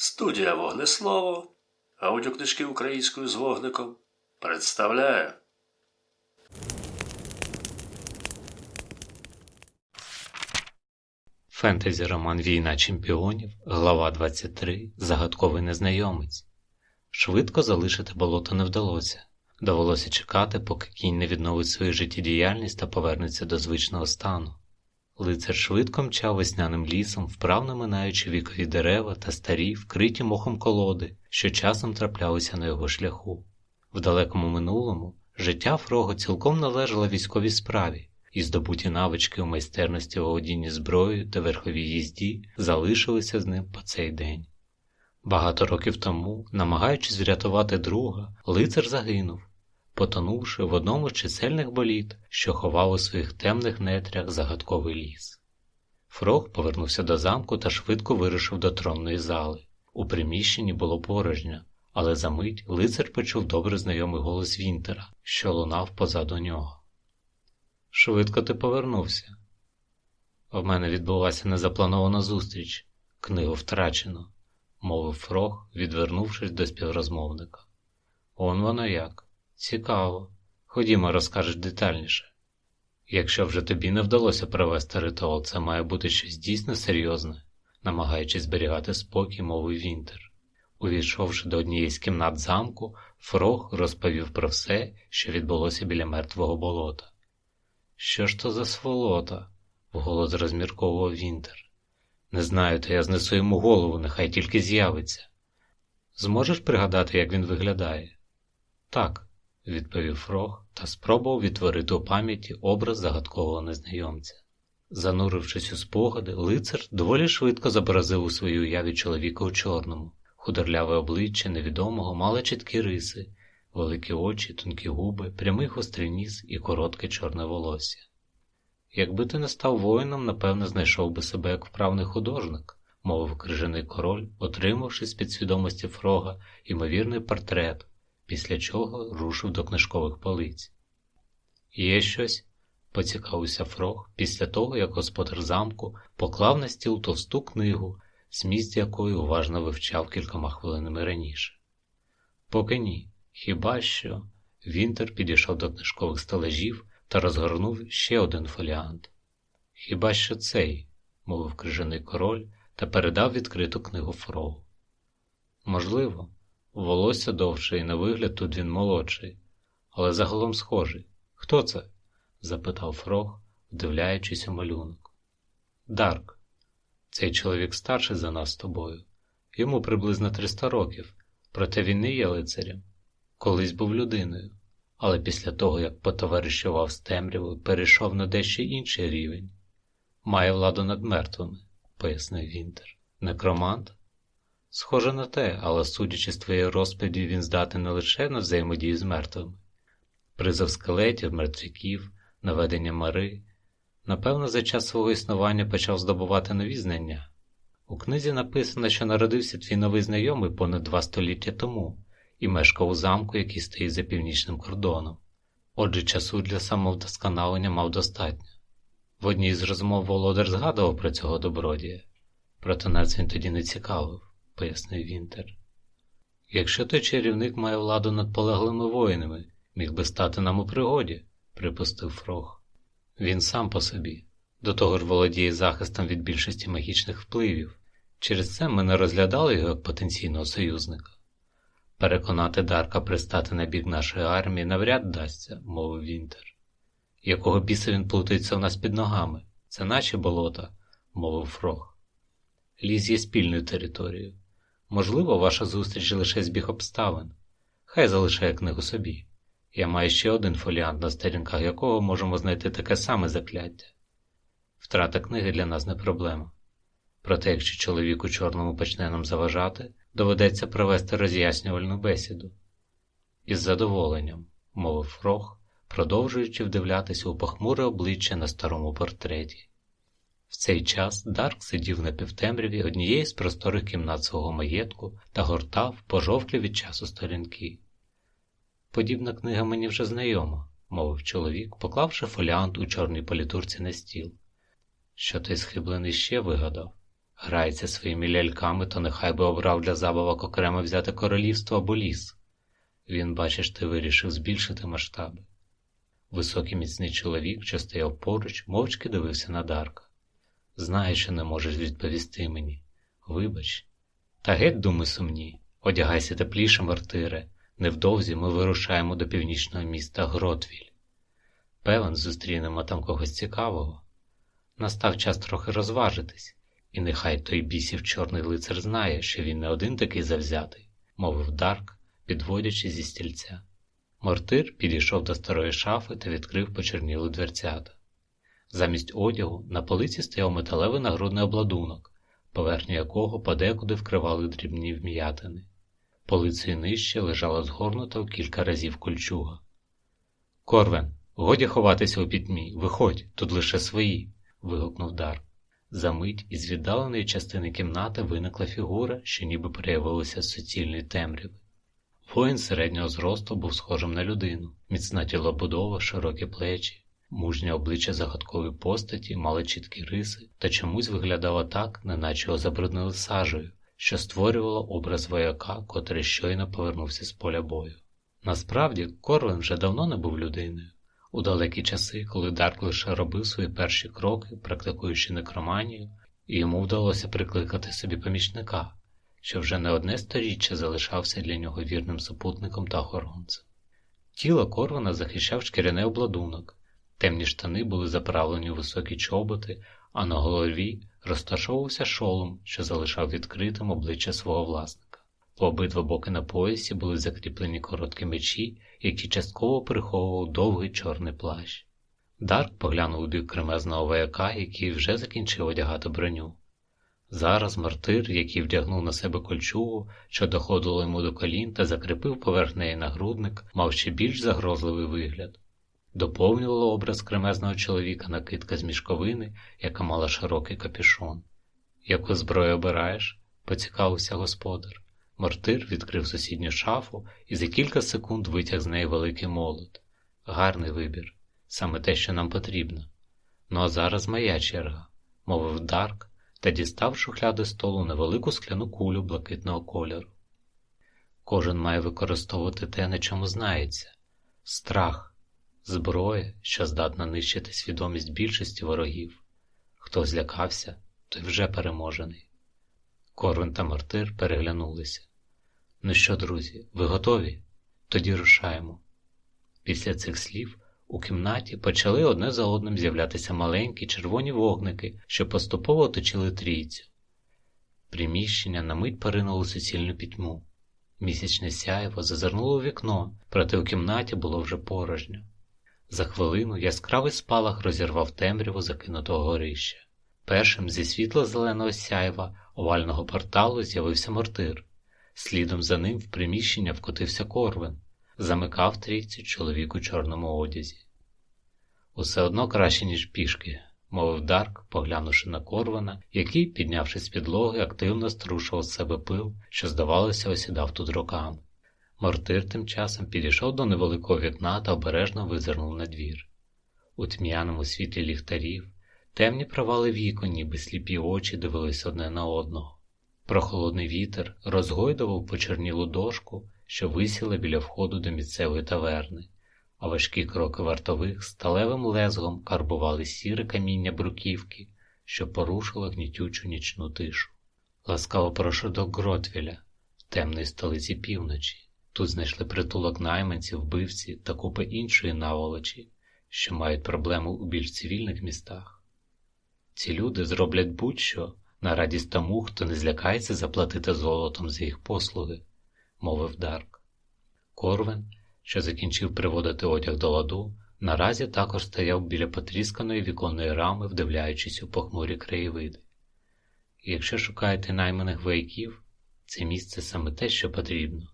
Студія Вогнеслово, аудіокнижки українською з вогником представляє. Фентезі роман Війна чемпіонів, глава 23. Загадковий незнайомець. Швидко залишити болото не вдалося. Довелося чекати, поки кінь не відновить свою життєдіяльність та повернеться до звичного стану. Лицар швидко мчав весняним лісом, вправно минаючи вікові дерева та старі, вкриті мохом колоди, що часом траплялися на його шляху. В далекому минулому життя Фрого цілком належало військовій справі, і здобуті навички у майстерності володіння зброєю та верховій їзді залишилися з ним по цей день. Багато років тому, намагаючись врятувати друга, лицар загинув, потонувши в одному з чисельних боліт, що ховав у своїх темних нетрях загадковий ліс. Фрог повернувся до замку та швидко вирушив до тронної зали. У приміщенні було порожньо, але за мить лицар почув добре знайомий голос Вінтера, що лунав позаду нього. Швидко ти повернувся. В мене відбулася незапланована зустріч, книгу втрачено, мовив Фрог, відвернувшись до співрозмовника. Он воно як. Цікаво. Ходімо, розкажеш детальніше. Якщо вже тобі не вдалося провести ритуал, це має бути щось дійсно серйозне, намагаючись зберігати спокій, мовив Вінтер. Увійшовши до однієї з кімнат замку, Фрог розповів про все, що відбулося біля мертвого болота. Що ж то за сволота? вголос розмірковував Вінтер. Не знаю, то я знесу йому голову, нехай тільки з'явиться. Зможеш пригадати, як він виглядає? Так, відповів Фрог та спробував відтворити у пам'яті образ загадкового незнайомця. Занурившись у спогади, лицар доволі швидко зобразив у своїй уяві чоловіка у чорному, худорляве обличчя невідомого мало чіткі риси, великі очі, тонкі губи, прямий гострий ніс і коротке чорне волосся. Якби ти не став воїном, напевно, знайшов би себе як вправний художник, мовив крижаний король, отримавши з підсвідомості Фрога ймовірний портрет, після чого рушив до книжкових полиць. Є щось? поцікавився Фрог після того, як господар замку поклав на стіл товсту книгу, зміст якої уважно вивчав кількома хвилинами раніше. Поки ні, хіба що Вінтер підійшов до книжкових стелажів та розгорнув ще один фоліант. Хіба що цей, мовив крижаний король та передав відкриту книгу Фрогу. Можливо, волосся довше і на вигляд тут він молодший, але загалом схожий. Хто це? запитав Фрог, вдивляючись у малюнок. Дарк, цей чоловік старший за нас з тобою. Йому приблизно 300 років, проте він не є лицарем. Колись був людиною, але після того, як потоваришував з темрявою, перейшов на дещо інший рівень. Має владу над мертвими, пояснив Вінтер. Некромант? Схоже на те, але судячи з твоєї розповіді, він здатен не лише на взаємодію з мертвими. Призов скелетів, мертвяків, наведення мари, напевно, за час свого існування почав здобувати нові знання. У книзі написано, що народився твій новий знайомий понад два століття тому і мешкав у замку, який стоїть за північним кордоном. Отже, часу для самовдосконалення мав достатньо. В одній з розмов володар згадував про цього добродія, проте нас він тоді не цікавив, пояснив Вінтер. Якщо той чарівник має владу над полеглими воїнами, міг би стати нам у пригоді, припустив Фрог. Він сам по собі, до того ж володіє захистом від більшості магічних впливів. Через це ми не розглядали його як потенційного союзника. Переконати Дарка пристати на бік нашої армії навряд вдасться, мовив Вінтер. Якого біса він плутається у нас під ногами? Це наші болота, мовив Фрог. Ліс є спільною територією. Можливо, ваша зустріч лише збіг обставин. Хай залишає книгу собі. Я маю ще один фоліант, на сторінках якого можемо знайти таке саме закляття. Втрата книги для нас не проблема. Проте, якщо чоловік у чорному почне нам заважати, доведеться провести роз'яснювальну бесіду. Із задоволенням, мовив Фрог, продовжуючи вдивлятися у похмуре обличчя на старому портреті. В цей час Дарк сидів на півтемряві однієї з просторих кімнат свого маєтку та гортав пожовклі від часу сторінки. Подібна книга мені вже знайома, мовив чоловік, поклавши фоліант у чорній політурці на стіл. Що той схиблений ще вигадав? грається своїми ляльками, то нехай би обрав для забавок окремо взяти королівство або ліс. Він, бачиш, ти вирішив збільшити масштаби. Високий міцний чоловік, що стояв поруч, мовчки дивився на Дарка. Знаю, що не можеш відповісти мені. Вибач. Та геть думи сумні. Одягайся тепліше, мартире. Невдовзі ми вирушаємо до північного міста Гротвіль. Певен, зустрінемо там когось цікавого. Настав час трохи розважитись, і нехай той бісів чорний лицар знає, що він не один такий завзятий, мовив Дарк, підводячи зі стільця. Мортир підійшов до старої шафи та відкрив почернілу дверцята. Замість одягу на полиці стояв металевий нагрудний обладунок, поверхню якого подекуди вкривали дрібні вм'ятини. Полицею нижче лежала згорнута в кілька разів кольчуга. Корвен, годі ховатися у пітьмі, виходь, тут лише свої. вигукнув Дар. Замить із віддаленої частини кімнати виникла фігура, що ніби проявилася з суцільної темряви. Воїн середнього зросту був схожим на людину, міцна тілобудова, широкі плечі, мужнє обличчя загадкової постаті, мали чіткі риси та чомусь виглядало так, неначе його забруднили сажею, що створювало образ вояка, котрий щойно повернувся з поля бою. Насправді, Корвин вже давно не був людиною. У далекі часи, коли Дарк лише робив свої перші кроки, практикуючи некроманію, і йому вдалося прикликати собі помічника, що вже не одне сторіччя залишався для нього вірним супутником та охоронцем. Тіло Корвана захищав шкіряний обладунок, темні штани були заправлені у високі чоботи, а на голові розташовувався шолом, що залишав відкритим обличчя свого власника. По обидва боки на поясі були закріплені короткі мечі, які частково приховував довгий чорний плащ. Дарк поглянув у бік кремезного вояка, який вже закінчив одягати броню. Зараз мартир, який вдягнув на себе кольчугу, що доходило йому до колін та закріпив поверх неї нагрудник, мав ще більш загрозливий вигляд. Доповнювало образ кремезного чоловіка накидка з мішковини, яка мала широкий капюшон. Яку зброю обираєш? поцікавився господар. Мортир відкрив сусідню шафу і за кілька секунд витяг з неї великий молот. Гарний вибір, саме те, що нам потрібно. Ну а зараз моя черга, мовив Дарк та дістав шухляди столу невелику скляну кулю блакитного кольору. Кожен має використовувати те, на чому знається страх, зброя, що здатна нищити свідомість більшості ворогів. Хто злякався, той вже переможений. Корвин та Мартир переглянулися. Ну що, друзі, ви готові? Тоді рушаємо. Після цих слів у кімнаті почали одне за одним з'являтися маленькі червоні вогники, що поступово оточили трійцю. Приміщення на мить поринуло суцільну пітьму. Місячне сяєво зазирнуло у вікно, проте у кімнаті було вже порожньо. За хвилину яскравий спалах розірвав темряву закинутого горища. Першим зі світло-зеленого сяєва овального порталу з'явився мортир. Слідом за ним в приміщення вкотився Корвин, замикав трійці чоловік у чорному одязі. Усе одно краще, ніж пішки, мовив Дарк, поглянувши на Корвана, який, піднявшись з підлоги, активно струшував з себе пил, що, здавалося, осідав тут роками. Мортир тим часом підійшов до невеликого вікна та обережно визирнув на двір. У тьмяному світлі ліхтарів темні провали вікон, ніби сліпі очі дивились одне на одного. Прохолодний вітер розгойдував почернілу дошку, що висіла біля входу до місцевої таверни, а важкі кроки вартових сталевим лезгом карбували сіре каміння бруківки, що порушило гнітючу нічну тишу. Ласкаво прошу до Гротвіля, темної столиці півночі. Тут знайшли притулок найманців, вбивці та купи іншої наволочі, що мають проблеми у більш цивільних містах. Ці люди зроблять будь-що на радість тому, хто не злякається заплатити золотом за їх послуги, мовив Дарк. Корвен, що закінчив приводити одяг до ладу, наразі також стояв біля потрісканої віконної рами, вдивляючись у похмурі краєвиди. якщо шукаєте найманих вояків, це місце саме те, що потрібно.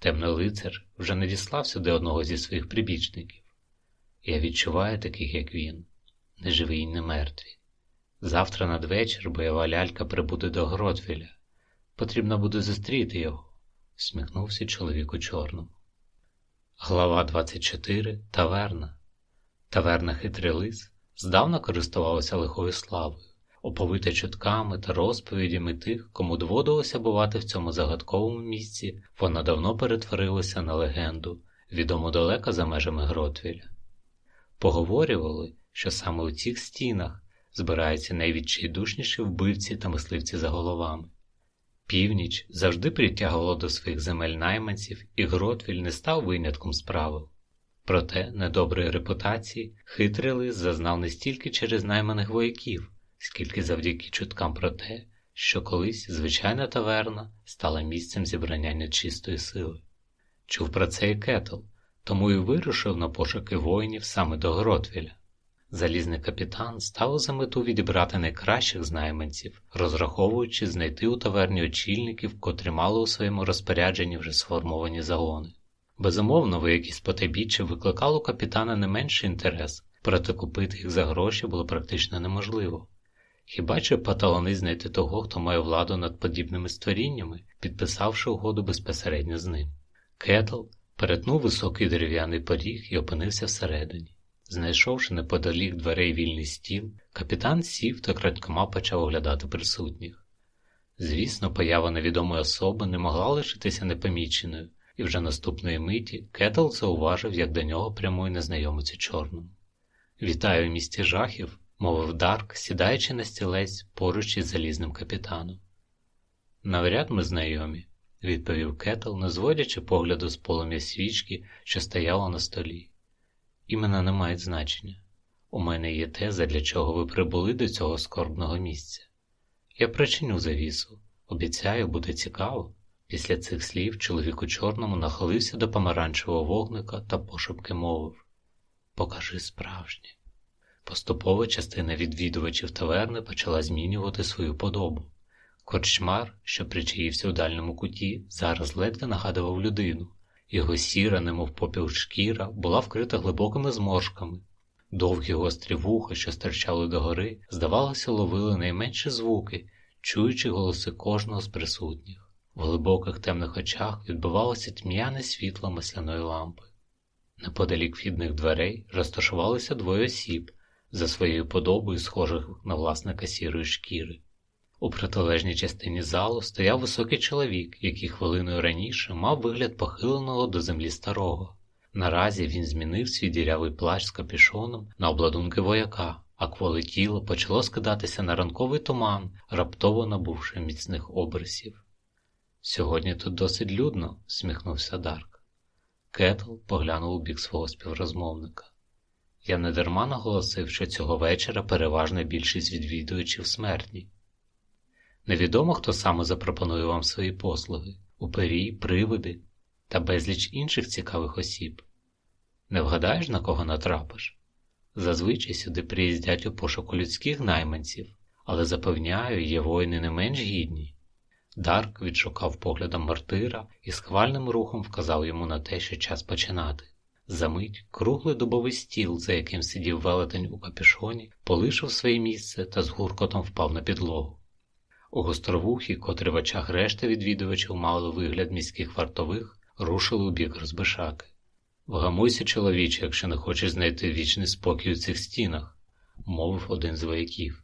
Темний лицар вже не діслав сюди одного зі своїх прибічників. Я відчуваю таких, як він, не і не мертві. Завтра надвечір бойова лялька прибуде до Гротвіля. Потрібно буде зустріти його, всміхнувся чоловік у чорному. Глава 24. Таверна. Таверна хитрий лис здавна користувалася лихою славою. Оповите чутками та розповідями тих, кому доводилося бувати в цьому загадковому місці, вона давно перетворилася на легенду, відому далеко за межами Гротвіля. Поговорювали, що саме у цих стінах збираються найвідчайдушніші вбивці та мисливці за головами. Північ завжди притягувала до своїх земель найманців, і Гротвіль не став винятком з правил. Проте недоброї репутації хитрий лис зазнав не стільки через найманих вояків, скільки завдяки чуткам про те, що колись звичайна таверна стала місцем зібрання нечистої сили. Чув про це і Кетл, тому і вирушив на пошуки воїнів саме до Гротвіля. Залізний капітан ставив за мету відібрати найкращих з найманців, розраховуючи знайти у таверні очільників, котрі мали у своєму розпорядженні вже сформовані загони. Безумовно, вояки з потайбіччя викликали у капітана не менший інтерес, проте купити їх за гроші було практично неможливо. Хіба чи паталони знайти того, хто має владу над подібними створіннями, підписавши угоду безпосередньо з ним? Кетл перетнув високий дерев'яний поріг і опинився всередині. Знайшовши неподалік дверей вільний стіл, капітан сів та крадькома почав оглядати присутніх. Звісно, поява невідомої особи не могла лишитися непоміченою, і вже наступної миті Кетл зауважив, як до нього прямує незнайомець у чорному. Вітаю в місті жахів, мовив Дарк, сідаючи на стілець поруч із залізним капітаном. Навряд ми знайомі, відповів Кетл, не зводячи погляду з полум'я свічки, що стояла на столі. Імена не мають значення. У мене є те, задля чого ви прибули до цього скорбного місця. Я причиню завісу, обіцяю, буде цікаво. Після цих слів чоловік у чорному нахилився до помаранчевого вогника та пошепки мовив Покажи справжнє. Поступово частина відвідувачів таверни почала змінювати свою подобу. Корчмар, що причаївся у дальньому куті, зараз ледве нагадував людину. Його сіра, немов попіл шкіра, була вкрита глибокими зморшками. Довгі гострі вуха, що стирчали догори, здавалося, ловили найменші звуки, чуючи голоси кожного з присутніх. В глибоких темних очах відбивалося тьмяне світло масляної лампи. Неподалік вхідних дверей розташувалися двоє осіб, за своєю подобою, схожих на власника сірої шкіри. У протилежній частині залу стояв високий чоловік, який хвилиною раніше мав вигляд похиленого до землі старого. Наразі він змінив свій дірявий плащ з капішоном на обладунки вояка, а кволе тіло почало скидатися на ранковий туман, раптово набувши міцних обрисів. Сьогодні тут досить людно, сміхнувся Дарк. Кетл поглянув у бік свого співрозмовника. Я недарма наголосив, що цього вечора переважна більшість відвідувачів смертні. Невідомо, хто саме запропонує вам свої послуги упері, привиди та безліч інших цікавих осіб. Не вгадаєш, на кого натрапиш? Зазвичай сюди приїздять у пошуку людських найманців, але запевняю, є воїни не менш гідні. Дарк відшукав поглядом мартира і схвальним рухом вказав йому на те, що час починати. Замить круглий дубовий стіл, за яким сидів велетень у капюшоні, полишив своє місце та з гуркотом впав на підлогу. У гостровухі, котрі в очах решти відвідувачів мали вигляд міських вартових, рушили у бік розбишаки. Вгамуйся, чоловіче, якщо не хочеш знайти вічний спокій у цих стінах, мовив один з вояків.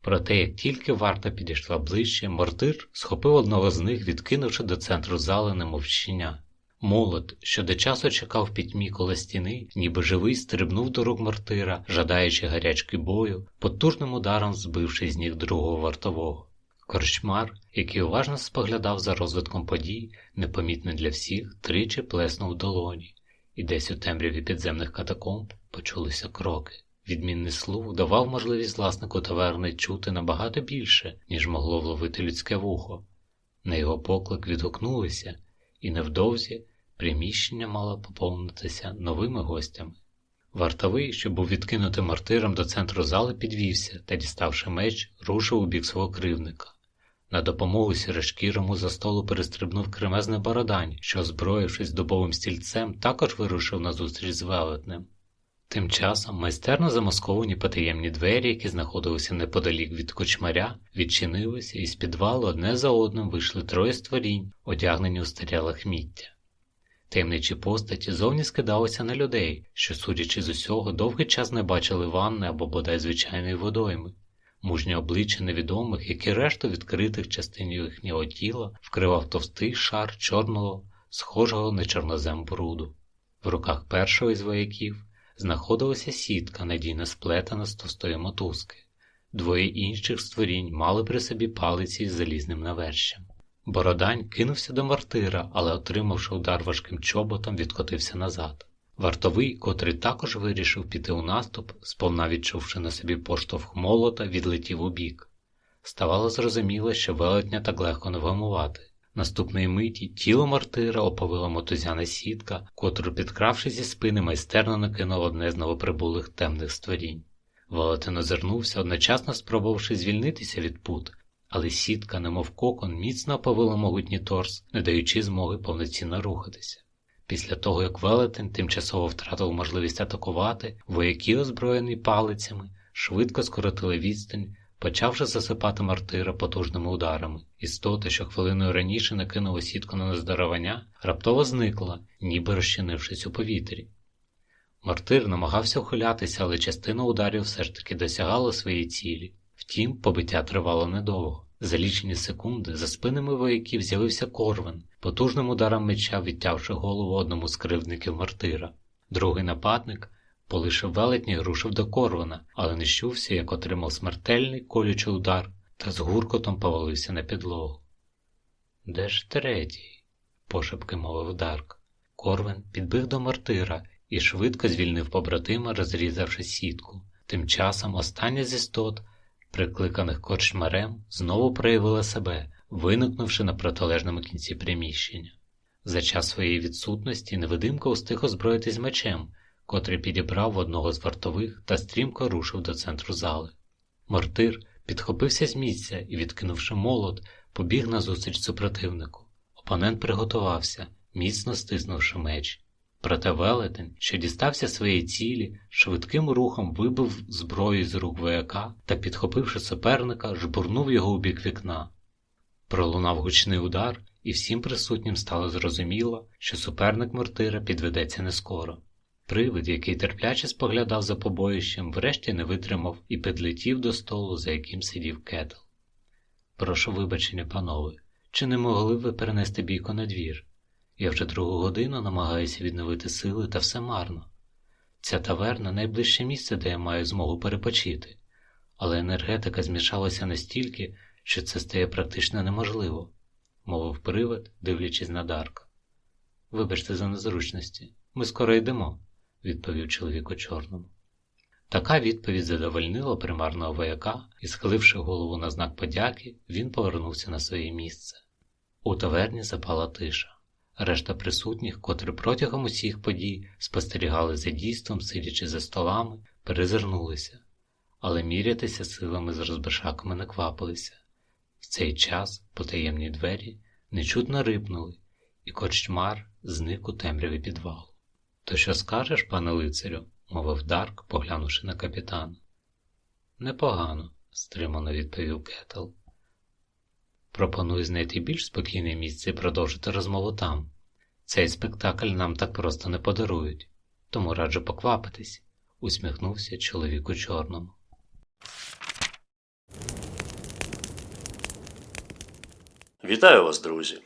Проте, як тільки варта підійшла ближче, мортир схопив одного з них, відкинувши до центру зали немовщення. Молод, що до часу чекав пітьмі коло стіни, ніби живий, стрибнув до рук мортира, жадаючи гарячки бою, потужним ударом збивши з ніг другого вартового. Корчмар, який уважно споглядав за розвитком подій, непомітно для всіх, тричі плеснув долоні, і десь у темряві підземних катакомб почулися кроки. Відмінний слух давав можливість власнику таверни чути набагато більше, ніж могло вловити людське вухо. На його поклик відгукнулися, і невдовзі приміщення мало поповнитися новими гостями. Вартовий, що був відкинутий мартиром до центру зали, підвівся та, діставши меч, рушив у бік свого кривника. На допомогу сірашкірому за столу перестрибнув кремезний бородань, що, озброївшись дубовим стільцем, також вирушив на зустріч з велетнем. Тим часом майстерно замасковані потаємні двері, які знаходилися неподалік від кочмаря, відчинилися, і з підвалу одне за одним вийшли троє створінь, одягнені у старе лахміття. Таємничі постаті зовні скидалися на людей, що, судячи з усього, довгий час не бачили ванни або бодай звичайної водойми. Мужнє обличчя невідомих, як і решту відкритих частин їхнього тіла, вкривав товстий шар чорного, схожого на чорнозем бруду. В руках першого із вояків знаходилася сітка, надійно сплетена з товстої мотузки. Двоє інших створінь мали при собі палиці з залізним навершем. Бородань кинувся до мартира, але, отримавши удар важким чоботом, відкотився назад. Вартовий, котрий також вирішив піти у наступ, сповна відчувши на собі поштовх молота, відлетів у бік. Ставало зрозуміло, що велетня так легко не вгамувати. Наступної миті тіло мартира оповила мотузяна сітка, котру, підкравши зі спини, майстерно накинув одне з новоприбулих темних створінь. Велетин озирнувся, одночасно спробувавши звільнитися від пут, але сітка, немов кокон, міцно оповила могутній торс, не даючи змоги повноцінно рухатися. Після того, як велетень тимчасово втратив можливість атакувати, вояки, озброєні палицями, швидко скоротили відстань, почавши засипати мартира потужними ударами. Істота, що хвилиною раніше накинула сітку на нездоровання, раптово зникла, ніби розчинившись у повітрі. Мартир намагався ухилятися, але частина ударів все ж таки досягала своєї цілі. Втім, побиття тривало недовго. За лічені секунди за спинами вояків з'явився Корвин, потужним ударом меча відтявши голову одному з кривдників мартира. Другий нападник полишив велетня і рушив до Корвина, але не щувся, як отримав смертельний колючий удар та з гуркотом повалився на підлогу. Де ж третій? пошепки мовив Дарк. Корвин підбіг до мартира і швидко звільнив побратима, розрізавши сітку. Тим часом остання з істот, прикликаних корчмарем, знову проявила себе, виникнувши на протилежному кінці приміщення. За час своєї відсутності невидимка устиг озброїтись мечем, котрий підібрав одного з вартових та стрімко рушив до центру зали. Мортир підхопився з місця і, відкинувши молот, побіг назустріч супротивнику. Опонент приготувався, міцно стиснувши меч. Проте велетень, що дістався своєї цілі, швидким рухом вибив зброю з рук вояка та, підхопивши суперника, жбурнув його у бік вікна. Пролунав гучний удар, і всім присутнім стало зрозуміло, що суперник мортира підведеться не скоро. Привид, який терпляче споглядав за побоїщем, врешті не витримав і підлетів до столу, за яким сидів кетл. Прошу вибачення, панове, чи не могли ви перенести бійку на двір? Я вже другу годину намагаюся відновити сили, та все марно. Ця таверна найближче місце, де я маю змогу перепочити, але енергетика змішалася настільки, що це стає практично неможливо, мовив привид, дивлячись на Дарка. Вибачте за незручності, ми скоро йдемо, відповів чоловік у чорному. Така відповідь задовольнила примарного вояка, і, схиливши голову на знак подяки, він повернувся на своє місце. У таверні запала тиша. Решта присутніх, котрі протягом усіх подій спостерігали за дійством, сидячи за столами, перезирнулися, але мірятися силами з розбишаками не квапилися. В цей час потаємні двері нечутно рипнули, і корчмар зник у темряві підвалу. То що скажеш, пане лицарю? мовив Дарк, поглянувши на капітана. Непогано, стримано відповів Кетл. Пропоную знайти більш спокійне місце і продовжити розмову там. Цей спектакль нам так просто не подарують, тому раджу поквапитись, усміхнувся чоловік у чорному. Вітаю вас, друзі!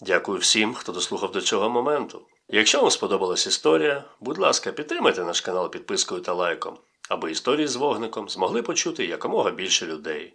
Дякую всім, хто дослухав до цього моменту. Якщо вам сподобалась історія, будь ласка, підтримайте наш канал підпискою та лайком, аби історії з вогником змогли почути якомога більше людей,